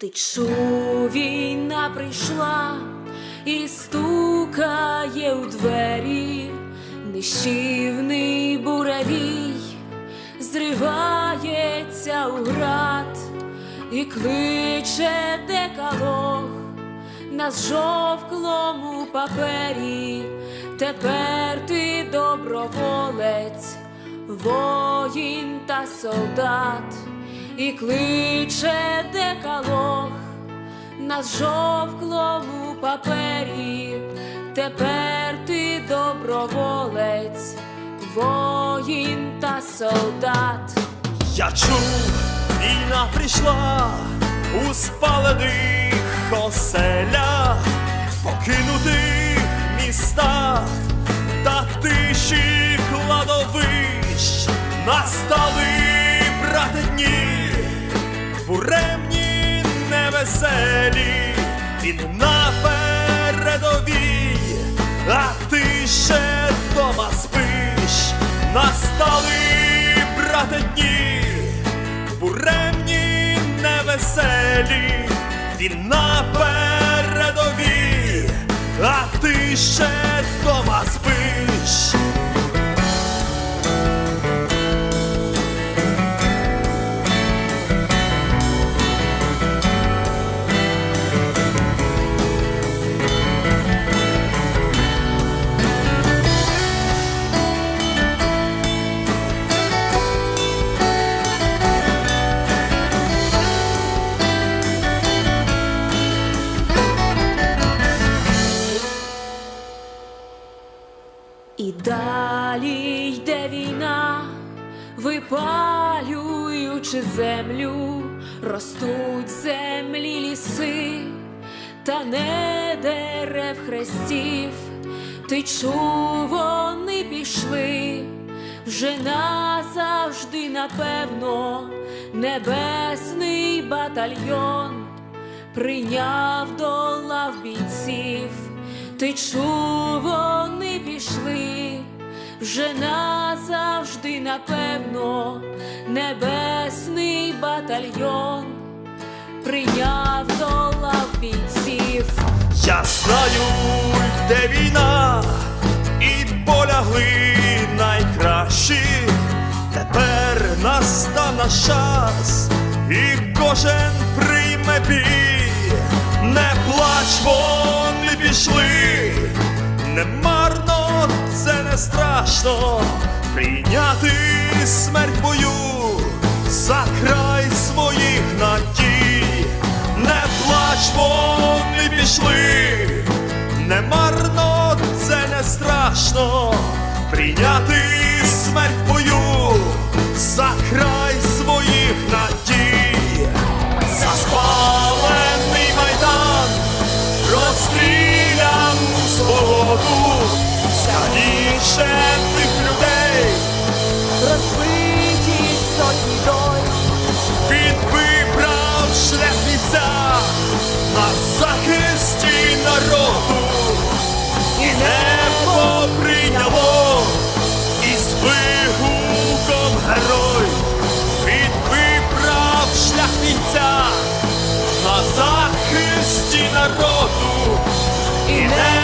Ти чув, війна прийшла і стукає у двері, нищівний буревій зривається у град і кличе декалог на жовклому папері. Тепер ти доброволець, воїн та солдат, і кличе декалог на жовклому папері. Тепер ти доброволець, воїн та солдат. Я чув, війна прийшла у спалених оселях, покинутих містах та тиші кладовищ настали буремні невеселі, він на передовій, а ти ще дома спиш, настали брате дні, буремні невеселі, він на передовій, а ти ще дома спиш. І далі йде війна, випалюючи землю, ростуть землі ліси, та не дерев хрестів, ти чув, вони пішли, вже назавжди, напевно, небесний батальйон прийняв до лав бійців, ти чув, вони пішли, вже назавжди, напевно, небесний батальйон прийняв до лав бійців. Я знаю, де війна, і полягли найкращі. Тепер настав наш час, і кожен прийме бій. Не плач, вони пішли, не марно, це не страшно. Прийняти смерть бою за край своїх надій. Не плач, вони пішли, не марно, це не страшно. Прийняти смерть бою за край скалічених людей. Розбиті сотні доль, Він вибрав шлях війця на захисті народу, і небо прийняло із вигуком герой. Він вибрав шлях війця на захисті народу, і небо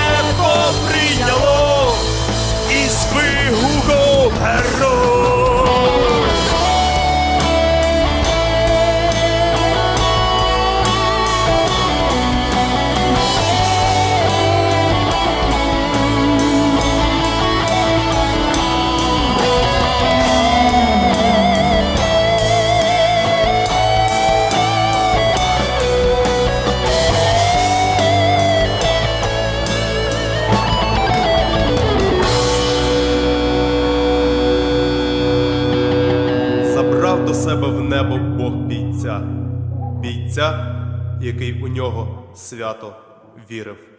до себе в небо Бог бійця, бійця, який у нього свято вірив.